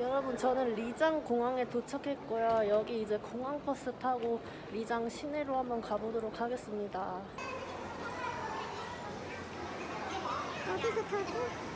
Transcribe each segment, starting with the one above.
여러분 저는 리장 공항에 도착했고요. 여기 이제 공항 버스 타고 리장 시내로 한번 가보도록 하겠습니다. 어디서 타지?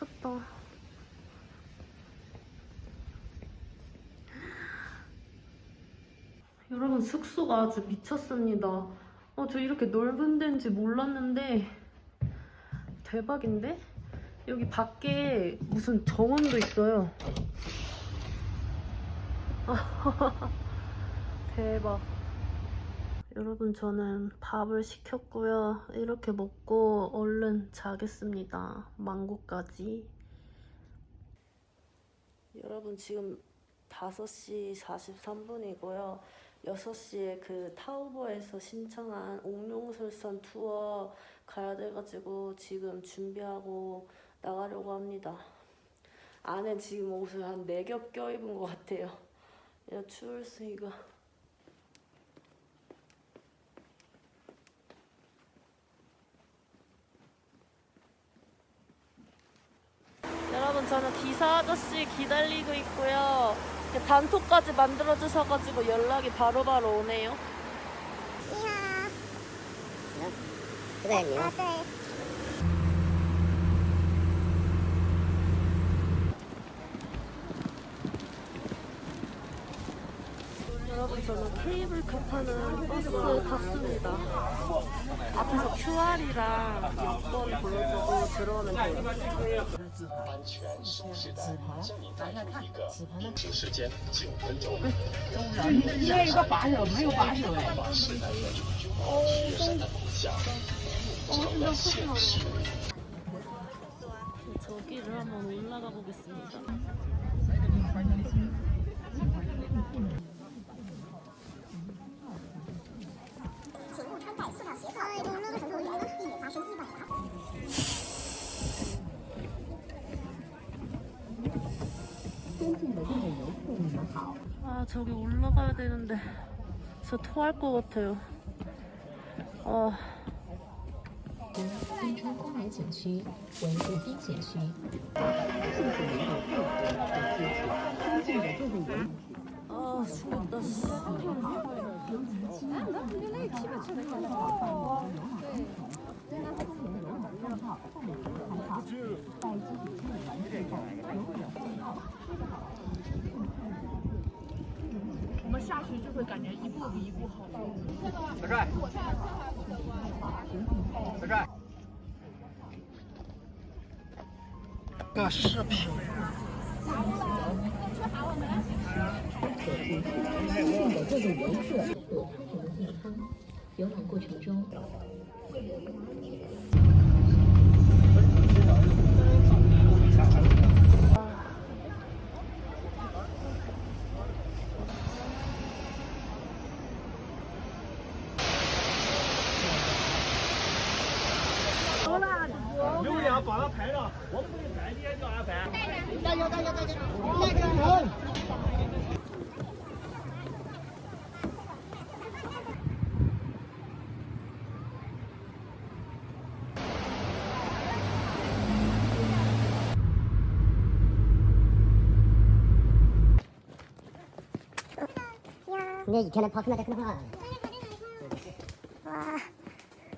미쳤다. 여러분 숙소가 아주 미쳤습니다. 어, 저 이렇게 넓은 데인지 몰랐는데 대박인데? 여기 밖에 무슨 정원도 있어요. 대박. 여러분 저는 밥을 시켰고요. 이렇게 먹고 얼른 자겠습니다. 망고까지. 여러분 지금 5시 43분이고요. 6시에 그 타오버에서 신청한 옥룡설산 투어 가야 돼가지고 지금 준비하고 나가려고 합니다. 안에 지금 옷을 한 4겹 껴입은 것 같아요. 야 추울스이가. 여러분 저는 기사 아저씨 기다리고 있고요. 단톡까지 만들어주셔가지고 연락이 바로바로 오네요. 이야. 그래요. 저는 케이블카 타는 버스 탔습니다. 앞에서 QR이랑 여권 보여주고 들어오면 돼요. 安全舒适的向您带出一个行行时间九分钟。应该有个把手，没有把手哎。把时代的雪山的梦想成了现实。 저기를 한번 올라가 보겠습니다. 아 저기 올라가야 되는데 저 토할 것 같아요. 아 冰川公园景区为无冰景区。 请出示身份证，然后将身份证带入。你一天能跑出来点什么？哇！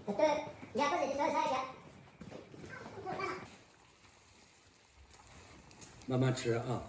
对，你要不你就上一下。慢慢吃啊。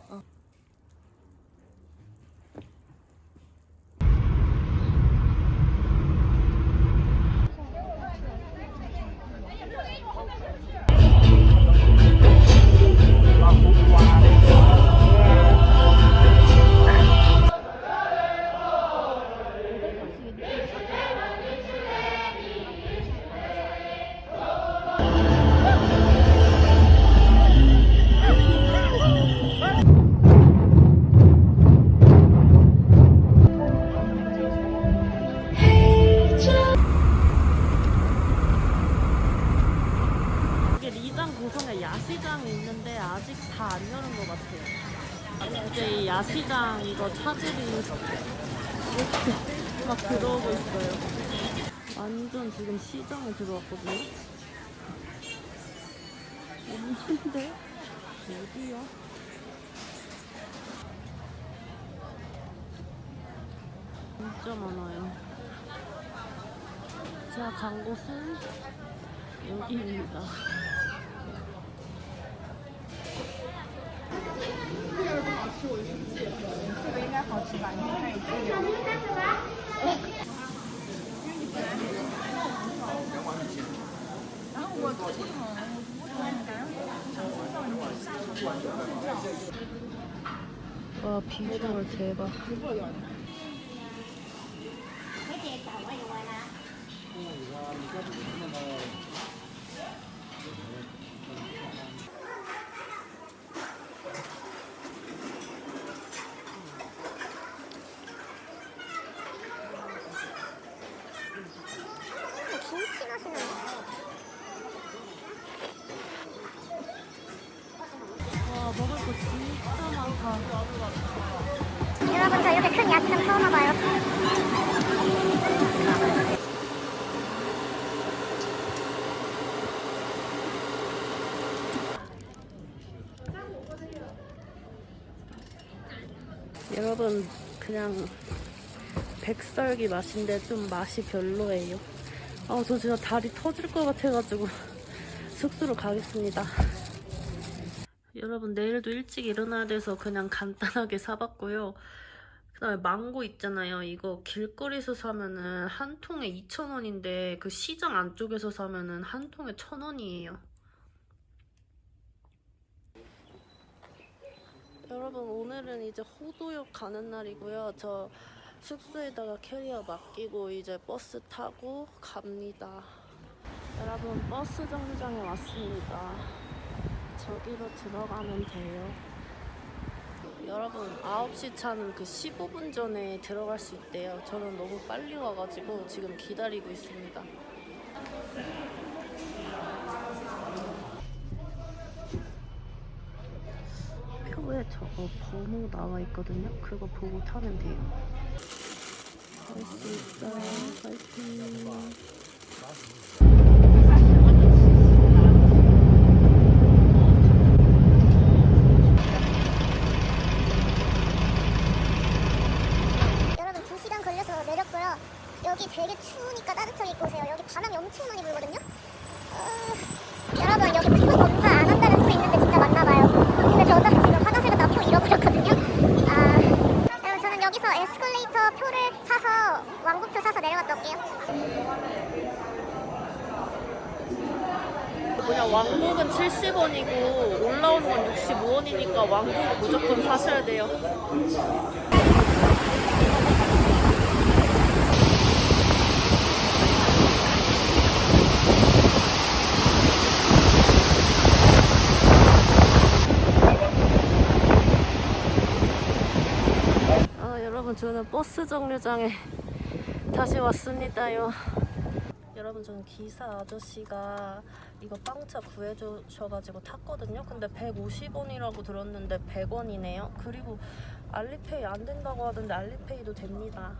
야시장이 있는데 아직 다 안 여는 것 같아요. 이제 이 야시장 이거 차들이 이렇게 막 들어오고 있어요. 완전 지금 시장에 들어왔거든요. 없는데? 어디야? 진짜 많아요. 제가 간 곳은 여기입니다. 와 비주 여러분 그냥 백설기 맛인데 좀 맛이 별로예요. 아 저 진짜 다리 터질 것 같아가지고 숙소로 가겠습니다. 여러분 내일도 일찍 일어나야 돼서 그냥 간단하게 사봤고요. 그다음에 망고 있잖아요. 이거 길거리에서 사면은 한 통에 2,000원인데 그 시장 안쪽에서 사면은 한 통에 1,000원이에요. 여러분 오늘은 이제 호도역 가는 날이고요. 저 숙소에다가 캐리어 맡기고 이제 버스 타고 갑니다. 여러분 버스 정류장에 왔습니다. 저기로 들어가면 돼요. 여러분 9시 차는 그 15분 전에 들어갈 수 있대요. 저는 너무 빨리 와가지고 지금 기다리고 있습니다. 저거 번호 나와 있거든요. 그거 보고 타면 돼요. 할수 있어요. 파이팅. 여러분 2시간 걸려서 내렸고요. 여기 되게 추우니까 따뜻하게 입고 오세요. 여기 바람이 엄청 많이 불거든요. 어... 여러분 여기 피부 검사 안 한다는 소리 있는데 진짜 맞나 봐요. 근데 저 어차피 지금 화장실 갔다 표 잃어버렸거든요. 아... 여러분 저는 여기서 에스컬레이터 표를 사서 왕복표 사서 내려갔다 올게요. 뭐냐 왕복은 70원이고 올라오는 건 65원이니까 왕복을 무조건 사셔야 돼요. 아, 저는 버스 정류장에 다시 왔습니다요. 여러분 저는 기사 아저씨가 이거 빵차 구해주셔가지고 탔거든요. 근데 150원이라고 들었는데 100원이네요. 그리고 알리페이 안 된다고 하던데 알리페이도 됩니다.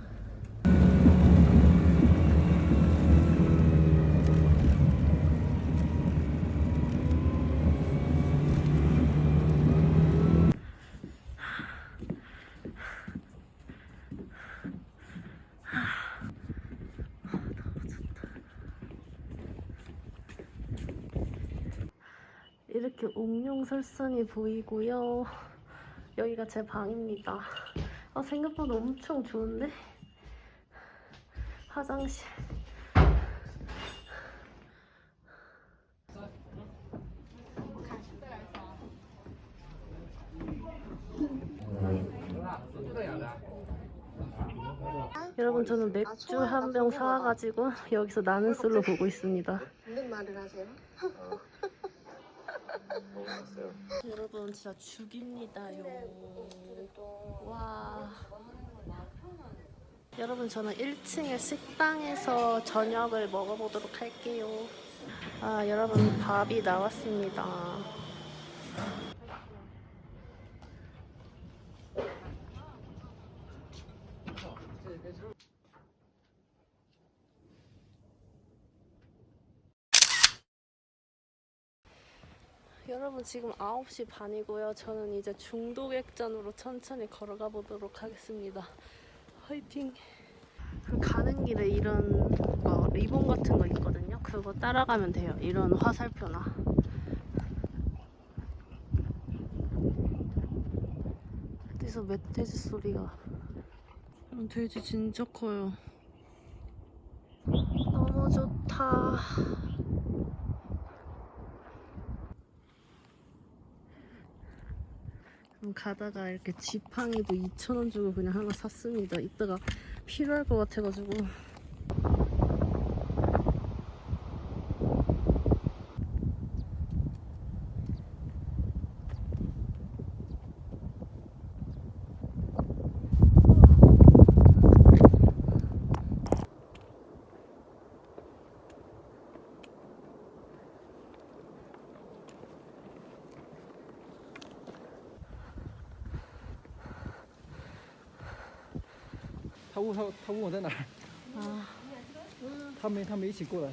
이렇게 옥룡설산이 보이고요. 여기가 제 방입니다. 아, 생각보다 엄청 좋은데? 화장실. 여러분 저는 맥주 한 병 사와가지고 여기서 나는 술로 보고 있습니다. 여러분 진짜 죽입니다요. 와. 여러분 저는 1층의 식당에서 저녁을 먹어보도록 할게요. 아, 여러분, 밥이 나왔습니다. 여러분 지금 9시 반이고요. 저는 이제 중도객전으로 천천히 걸어가 보도록 하겠습니다. 화이팅! 그 가는 길에 이런 뭐 리본 같은 거 있거든요. 그거 따라가면 돼요. 이런 화살표나. 어디서 멧돼지 소리가. 음, 돼지 진짜 커요. 너무 좋다. 그럼 가다가 이렇게 지팡이도 2,000원 주고 그냥 하나 샀습니다. 이따가 필요할 것 같아가지고. 他问他他问我在哪儿，啊他没他没一起过来。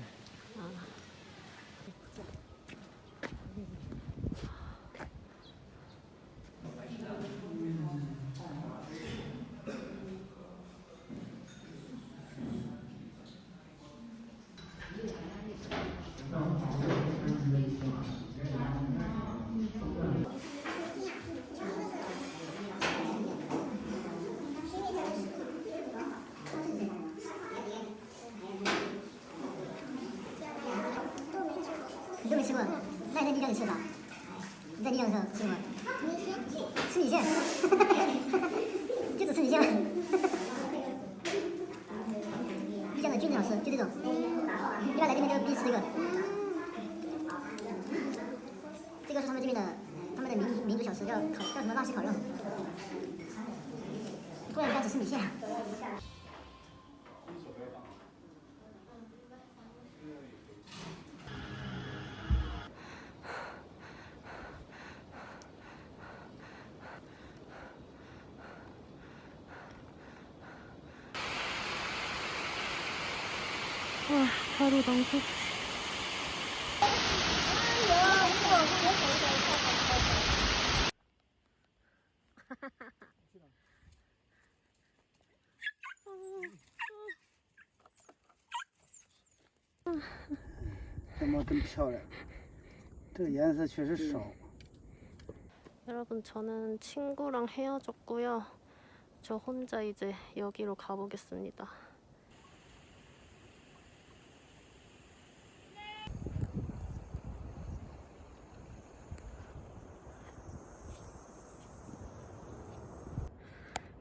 你都没吃过，那你在丽江你吃啥？你在丽江的时候吃什么？吃米线，就只吃米线吗？丽江的菌子小吃就这种，一般来这边就必吃这个。这个是他们这边的他们的民族民族小吃，叫烤叫什么辣西烤肉。不然人家只吃米线。 와, 바로 낭독. 어, 这猫真漂亮，这个颜色确实少。 여러분, 저는 친구랑 헤어졌고요. 저 혼자 이제 여기로 가보겠습니다.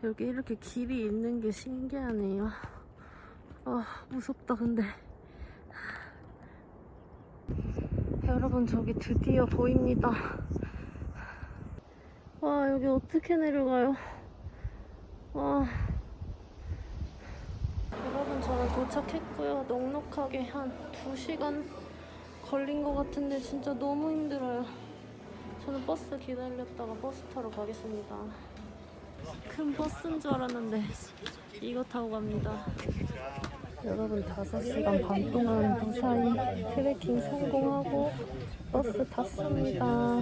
여기 이렇게 길이 있는 게 신기하네요. 아, 무섭다, 근데. 여러분, 저기 드디어 보입니다. 와, 여기 어떻게 내려가요? 와. 여러분, 저는 도착했고요. 넉넉하게 한 2시간 걸린 것 같은데 진짜 너무 힘들어요. 저는 버스 기다렸다가 버스 타러 가겠습니다. 큰 버스인 줄 알았는데 이거 타고 갑니다. 여러분 5시간 반 동안 무사히 트레킹 성공하고 버스 탔습니다.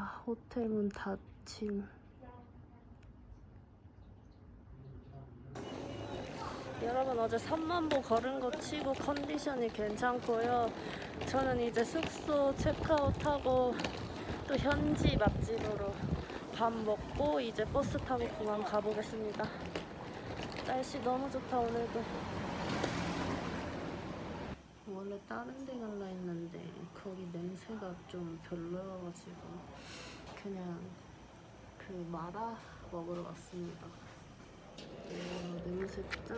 아, 호텔 문 닫힘. 여러분 어제 3만보 걸은 거 치고 컨디션이 괜찮고요. 저는 이제 숙소 체크아웃하고 또 현지 맛집으로 밥 먹고 이제 버스 타고 공항 가보겠습니다. 날씨 너무 좋다 오늘도. 원래 다른 데 갈라 했는데 거기 냄새가 좀 별로여가지고 그냥 그 마라 먹으러 왔습니다. 오, 냄새 짱.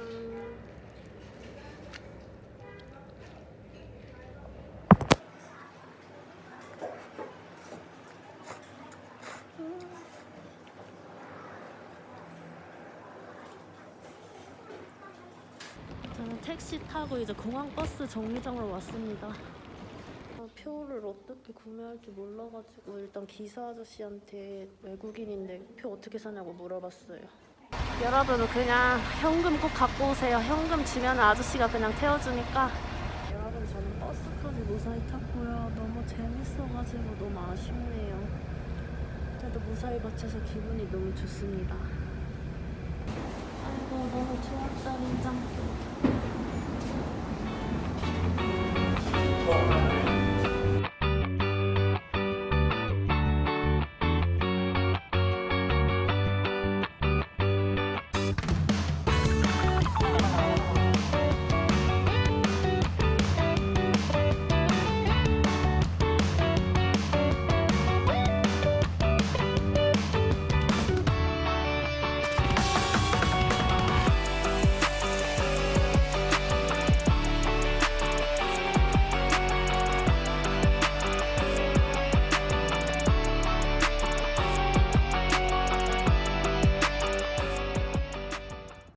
저는 택시 타고 이제 공항 버스 정류장으로 왔습니다. 아, 표를 어떻게 구매할지 몰라가지고 일단 기사 아저씨한테 외국인인데 표 어떻게 사냐고 물어봤어요. 여러분 그냥 현금 꼭 갖고 오세요. 현금 주면 아저씨가 그냥 태워주니까. 여러분 저는 버스까지 무사히 탔고요. 너무 재밌어가지고 너무 아쉽네요. 그래도 무사히 거쳐서 기분이 너무 좋습니다. 아이고 너무 좋았다 진짜.